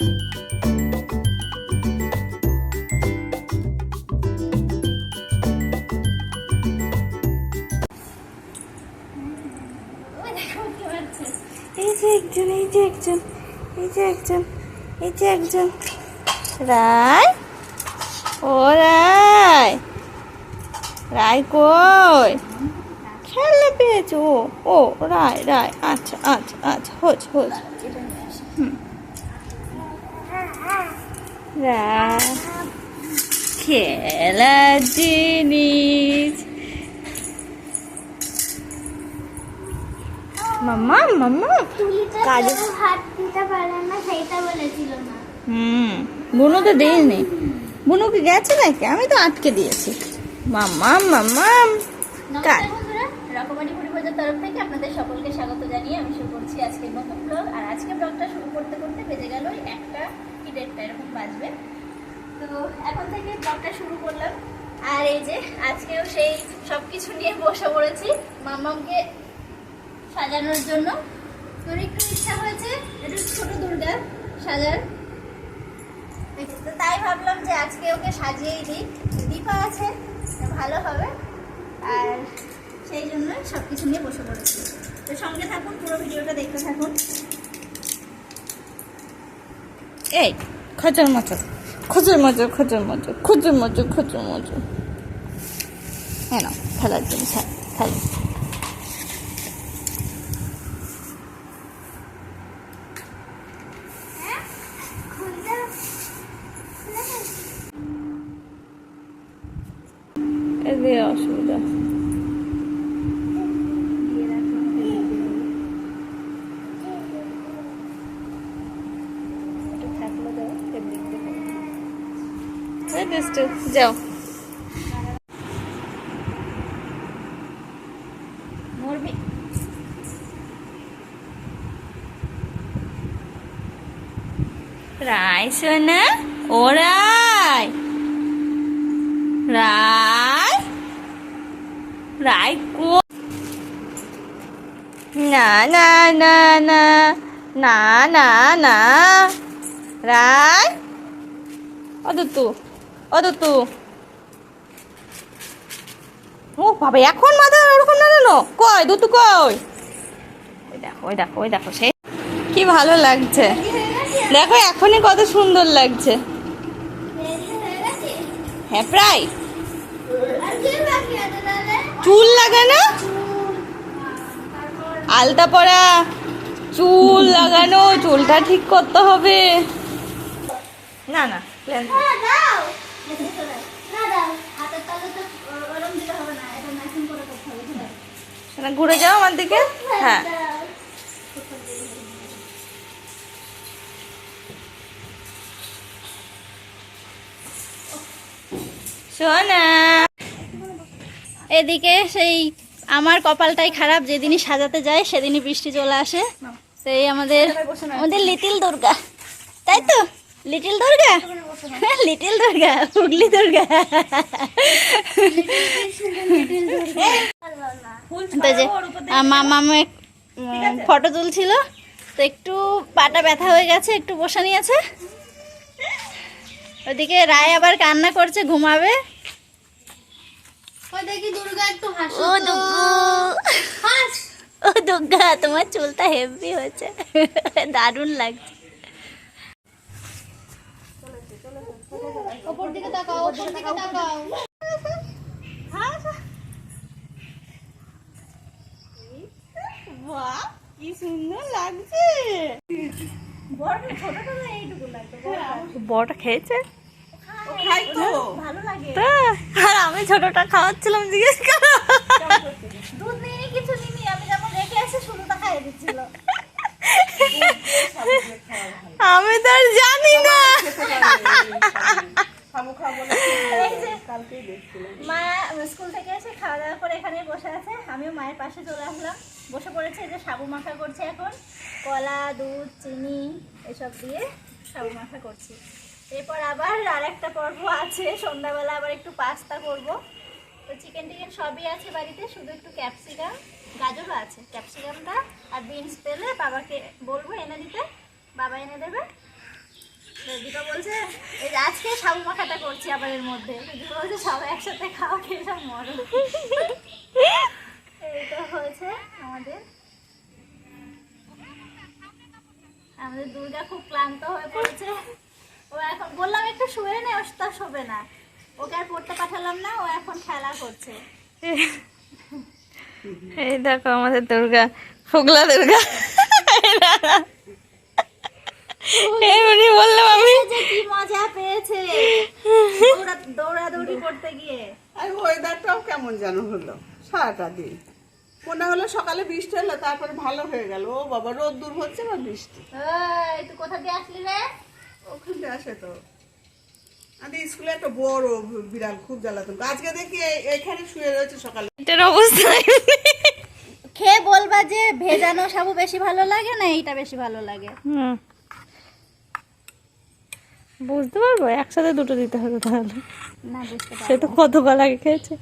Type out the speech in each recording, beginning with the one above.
এই যে একজন, এই একজন রায়? ও রায়! রায় কই? খেলনা পেয়েছ ও রায় রায় আচ্ছা আচ্ছা আচ্ছা হোচ হুম খেলার জিনিস। মাম্মা মাম্মা। কাজে- হাত দিতে পারে না সেইটা বলেছিল না। হুম বুনু তো দেয়নি বুনুকে গেছে নাকি? আমি তো আটকে দিয়েছি। মাম্মা মাম্মা। কাজ রকমারি পরিবারের তরফ থেকে আপনাদের সকলকে স্বাগত জানিয়ে আমি শুরু করছি আজকের নতুন ব্লগ আর আজকে ব্লগটা শুরু করতে করতে বেজে গেল একটা কি দেড়টা, এরকম বাজবে। তো এখন থেকে ব্লগটা শুরু করলাম। আর এই যে, আজকেও সেই সব কিছু নিয়ে বসে পড়েছি মাম্মামকে সাজানোর জন্য। তোর একটু ইচ্ছা হয়েছে একটু ছোট দুর্গা সাজার? তো তাই ভাবলাম যে আজকে ওকে সাজিয়েই দিই। দীপা আছে, ভালো হবে। আর সেই জন্য সব কিছু নিয়ে বসে পড়েছি। তো সঙ্গে থাকুন, পুরো ভিডিওটা দেখতে থাকুন। 에 이, 거절 맞 아. 거절 맞 아, 거절 맞 아. 거절 맞 아, 거절 맞 아. 해 놔, 받아주세 요. 받아주세 요. এই দুষ্টু, যাও। রায় সোনা ও রায়। রায়? রায় কো না না না না না না না। রায়? অদত্তু অদত্তু ও বাবা, এখন মাথা ওরকম না না কই দুতু কই? ওই দেখো ওই দেখো ওই দেখো সে কি ভালো লাগছে। দেখো, এখনই কত সুন্দর লাগছে। হয়ে, প্রায়। চুল লাগানো আলতা পরা চুল লাগানো, চুলটা ঠিক করতে হবে। না না plan ঘুরে যাও আমার দিকে। হ্যাঁ। এদিকে সেই আমার কপালটাই খারাপ, যেদিনই সাজাতে যায়, সেদিনই বৃষ্টি চলে আসে। সেই আমাদের আমাদের little Durga. Little Durga little Durga Hooghly Durga তো যে মামা ফটো তুলছিল। তো একটু পাটা ব্যথা হয়ে গেছে একটু বসে নিয়েছে ওদিকে রায় আবার কান্না করছে ঘুমাবে। দেখি দুর্গা একটু হাসো ও তো। ও দুর্গা তোমার চুলটা হেভি হয়েছে। দারুণ লাগছে। ওপর দিকে তাকাও ওপর দিকে তাকাও। বাহ কি সুন্দর লাগছে। বড়টা। খেয়েছে? খাই তো ভালো লাগে। তা, আর আমি ছোটটা খাওয়াচ্ছিলাম জিজ্ঞেস করো। দুধ নিয়ে কিছু নিনি আমি যেমন রেখে আসি শুধুটা খাইয়ে দিচ্ছিল। আমি তো আর জানি না। মা, স্কুল থেকে এসে খাওয়া দাওয়া করে এখানে বসে আছে। আমিও মায়ের পাশে চলে আসলাম। বসে পড়েছে যে সাবু করছে এখন। কলা, দুধ, চিনি, এসব দিয়ে সাবু করছি। এরপর আবার পর্ব আছে। সন্ধ্যাবেলা আবার একটু পাস্তা করব। তো চিকেন টিকেন সবই আছে বাড়িতে, শুধু একটু ক্যাপসিকাম গাজরও আছে, ক্যাপসিকামটা আর বিনস পেলে বাবাকে বলব এনে দিতে। বাবা এনে দেবে। দীপা বলছে, এই যে আজকে সাবু মাখাটা করছি আবার এর মধ্যে। দীপা বলছে, সবাই একসাথে খাওয়া খেয়ে সব মরো এইটা হয়েছে আমাদের। আমাদের দুর্গা খুব ক্লান্ত হয়ে পড়েছে। ও এখন, বললাম একটু শুয়ে নে তা শোবে না। ওকে আর পড়তে পাঠালাম না, ও এখন খেলা করছে। এই দেখো আমাদের দুর্গা ফুগলা দুর্গা। এমনি বললাম আমি এই যে কি মজা পেয়েছে। দৌড়াদৌড়ি করতে গিয়ে। আর ওয়েদারটাও কেমন যেন হলো সারাটা দিন। মনে হলো সকালে বৃষ্টি হলো তারপরে ভালো হয়ে গেল। ও বাবা রোদ দূর হচ্ছে বা বৃষ্টি? এই তুই কোথা দিয়ে আসলি রে? ওখান আসে তো। আমাদের স্কুলে একটা বড় বিড়াল খুব জ্বালাতন। আজকে দেখি এইখানে শুয়ে রয়েছে সকালে। এটার অবস্থা। খেয়ে বলবা যে ভেজানো সাবু বেশি ভালো লাগে না এইটা বেশি ভালো লাগে? হুম। বুঝতে পারব একসাথে দুটো দিতে হবে তাহলে। না বুঝতে সে তো কতবার আগে খেয়েছে।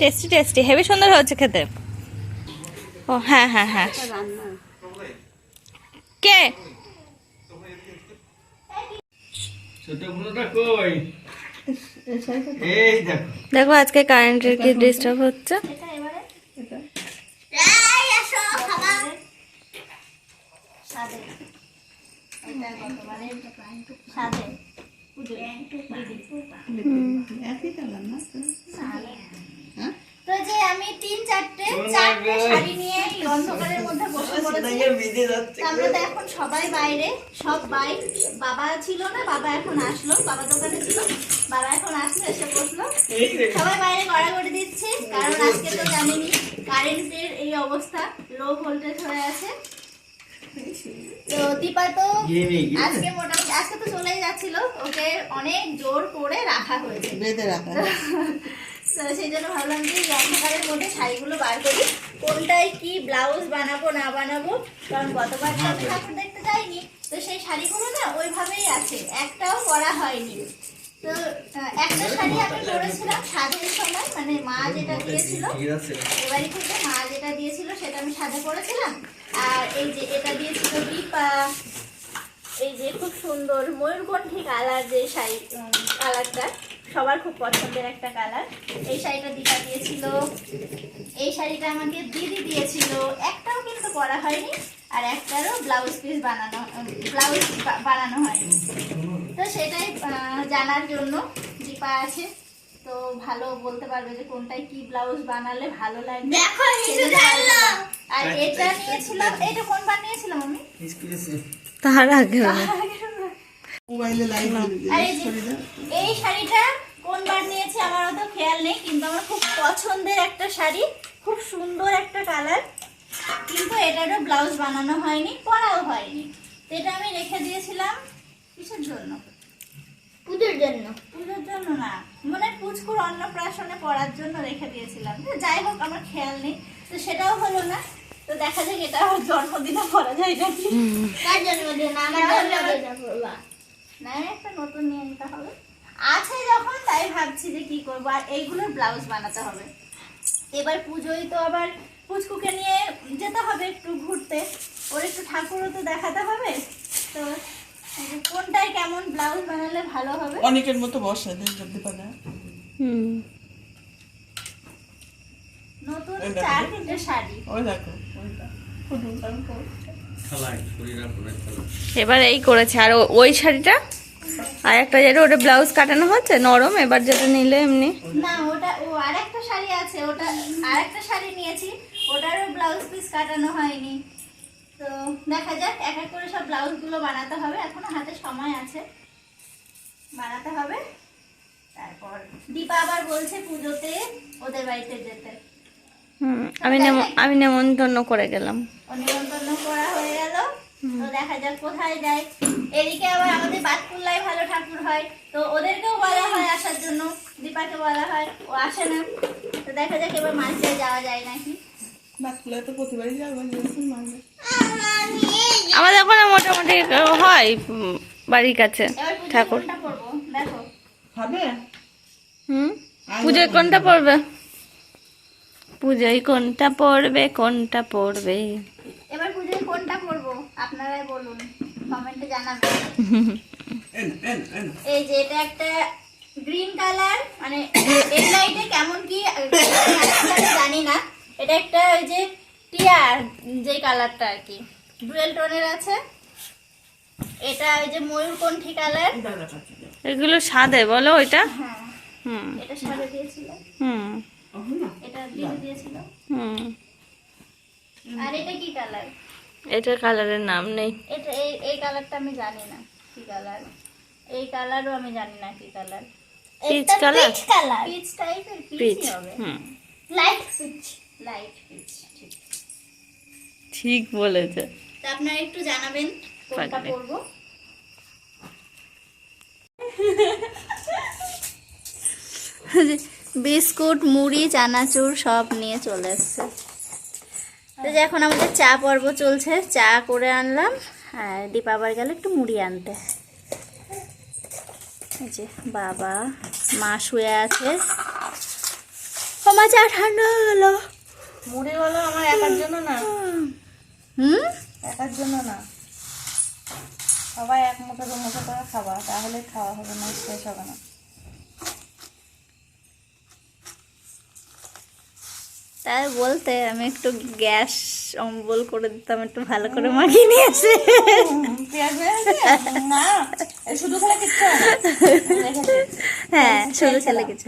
টেস্টি টেস্টি হেভি সুন্দর হচ্ছে খেতে। ও হ্যাঁ হ্যাঁ হ্যাঁ। কে ছোট বুনোটা কই এই দেখো। দেখো আজকে কারেন্টের কি ডিস্টার্ব হচ্ছে? হ্যাঁ? তো যে আমি তিন চারটে চারটে শাড়ি নিয়ে অন্ধকারের মধ্যে বসে পড়েছি। আমরা তো এখন সবাই বাইরে সব বাই বাবা ছিল না বাবা এখন আসলো বাবা দোকানে ছিল বাবা এখন আসলো এসে বসল। সবাই বাইরে গড়াগড়ি দিচ্ছি কারণ আজকে তো জানেনি কারেন্টের এই অবস্থা লো ভোল্টেজ হয়ে আছে। তো দীপা। আজকে মোটামুটি আজকে তো চলেই যাচ্ছিল ওকে অনেক জোর করে রাখা হয়েছে। বেঁধে রাখা। তো সেই জন্য ভাবলাম যে অন্ধকারের মধ্যে শাড়িগুলো বার করি। কোনটায় কি ব্লাউজ বানাবো না বানাবো? কারণ গতবার তো আমি ঠাকুর দেখতে যাইনি তো সেই শাড়িগুলো না ওইভাবেই আছে একটাও করা হয়নি। তো একটা শাড়ি আমি পরেছিলাম সাজের সময় মানে মা যেটা দিয়েছিল এবারে থেকে মা যেটা দিয়েছিল সেটা আমি সাজে পরেছিলাম। আর এই যে এটা দিয়েছিল দীপা এই যে খুব সুন্দর ময়ূরকণ্ঠী কালার যে শাড়ি কালারটা সবার খুব পছন্দের একটা কালার। এই শাড়িটা দীপা দিয়েছিল। এই শাড়িটা আমাকে দিদি দিয়েছিল। একটাও কিন্তু করা হয়নি আর একটারও ব্লাউজ পিস বানানো ব্লাউজ বানানো হয়নি। তো সেটাই জানার জন্য দীপা আছে। তো ভালো বলতে পারবে যে কোনটায় কি ব্লাউজ বানালে ভালো লাগবে। আর এটা নিয়েছিলাম এটা কোনবার নিয়েছিলাম আমি তার আগে মোবাইলে এই শাড়িটা আমার অত খেয়াল নেই কিন্তু আমার খুব পছন্দের একটা শাড়ি খুব সুন্দর একটা কালার। কিন্তু এটারও ব্লাউজ বানানো হয়নি পরাও হয়নি। তো এটা আমি রেখে দিয়েছিলাম কিসের জন্য? পুজোর জন্য। পুজোর জন্য না মানে পুচকুর অন্নপ্রাশনে পড়ার জন্য রেখে দিয়েছিলাম। যাই হোক আমার খেয়াল নেই। তো সেটাও হলো না। তো দেখা যাক এটা আমার জন্মদিনে পড়া যায় নাকি। কার জন্মদিন? আমার পড়বা না একটা নতুন নিয়ে নিতে হবে। আছে যখন তাই ভাবছি যে কি করব আর এইগুলোর ব্লাউজ বানাতে হবে। এবার পুজোয় তো আবার পুচকুকে নিয়ে যেতে হবে একটু ঘুরতে। ওর একটু ঠাকুরও তো দেখাতে হবে। তো কোনটায় কেমন ব্লাউজ বানালে ভালো হবে? অনেকের মতো বসে পারে হুম। নতুন চার তিনটে শাড়ি। ওই দেখো। এবার এই করেছে। আর ওই শাড়িটা আর একটা যেটা ওটা ব্লাউজ কাটানো হচ্ছে নরম এবার যেটা নিলে এমনি। না ওটা ও আরেকটা শাড়ি আছে ওটা আরেকটা শাড়ি নিয়েছি ওটারও ব্লাউজ পিস কাটানো হয়নি। তো দেখা যাক এক এক করে সব ব্লাউজগুলো বানাতে হবে এখনও হাতে সময় আছে। বানাতে হবে। তারপর দীপা আবার বলছে পুজোতে ওদের বাড়িতে যেতে। হুম আমি আমি নেমন্তন্ন করে গেলাম। ও নিমন্ত্রণ করা হয়ে গেল। তো দেখা যাক কোথায় যায়। এদিকে আবার আমাদের বাতকুল্লায় ভালো ঠাকুর হয়। তো ওদেরকেও বলা হয় আসার জন্য দীপাকে বলা হয়। ও আসে না। তো দেখা যাক এবার মাঝে যাওয়া যায় নাকি। বাচ্চাগুলো তো প্রতিবারই যাব আমাদের ওখানে মোটামুটি হয় বাড়ির কাছে ঠাকুর। হবে হুম? পুজোয় কোনটা পড়বে পুজোয় কোনটা পড়বে কোনটা পড়বে এবার পুজো কোনটা পরবো আপনারাই বলুন কমেন্টে জানাবেন। এই যে এটা একটা গ্রিন কালার মানে এই লাইটে কেমন কি জানি না। এটা একটা ওই যে টিয়ার যে কালারটা আর কি। ডুয়েল টোনের আছে। এটা ওই যে ময়ূরকণ্ঠী কালার এগুলো সাদে বলো ওইটা? হ্যাঁ। হুম। এটা সাদা দিয়েছিল। হুম। এটা দিয়ে দিয়েছিল। হুম। আর এটা কি কালার এটার কালারের নাম নেই। এটা এই এই কালারটা আমি জানি না কি কালার। এই কালারও আমি জানি না কি colour. Peach colour? Colour. Peach টাইপের পিচ পিচ হবে। হুম। লাইট সুইচ লাইট পিচ ঠিক। ঠিক বলেছে। তা আপনারা একটু জানাবেন কোনটা। পরবো। বিস্কুট মুড়ি চানাচুর সব নিয়ে চলে এসছে। তো যে এখন আমাদের চা পর্ব চলছে। চা করে আনলাম আর দীপা আবার গেল একটু মুড়ি আনতে। এই যে বাবা মা শুয়ে আছে। আমার চা ঠান্ডা হয়ে গেল মুড়ি হলো আমার একার জন্য না। হুম? একার জন্য না। সবাই এক মুঠো দু মুঠো করে খাবা তাহলে খাওয়া হবে না শেষ হবে না। তাই বলতে আমি একটু গ্যাস অম্বল করে দিতাম একটু ভালো করে মাখিয়ে নিয়ে কিচ্ছু হয়। হ্যাঁ শুধু খেলে কিছু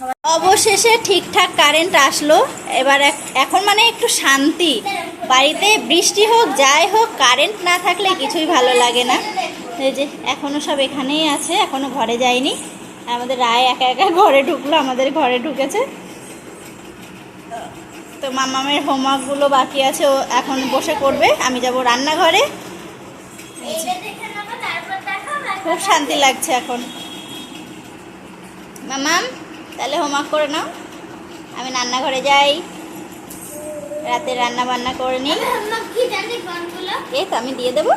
সবাই অবশেষে ঠিকঠাক কারেন্ট আসলো। এবার এখন মানে একটু শান্তি। বাড়িতে বৃষ্টি হোক যাই হোক কারেন্ট না থাকলে কিছুই ভালো লাগে না। এই যে এখনও সব এখানেই আছে এখনও ঘরে যায়নি আমাদের রায় একা একা ঘরে ঢুকলো আমাদের ঘরে ঢুকেছে। তো মামামের হোমওয়ার্কগুলো বাকি আছে ও এখন বসে করবে আমি যাব রান্নাঘরে। খুব শান্তি লাগছে এখন। মামাম তাহলে হোমওয়ার্ক করে নাও। আমি রান্নাঘরে যাই। রাতে রান্না বান্না করে নিই। এই তো আমি দিয়ে দেবো।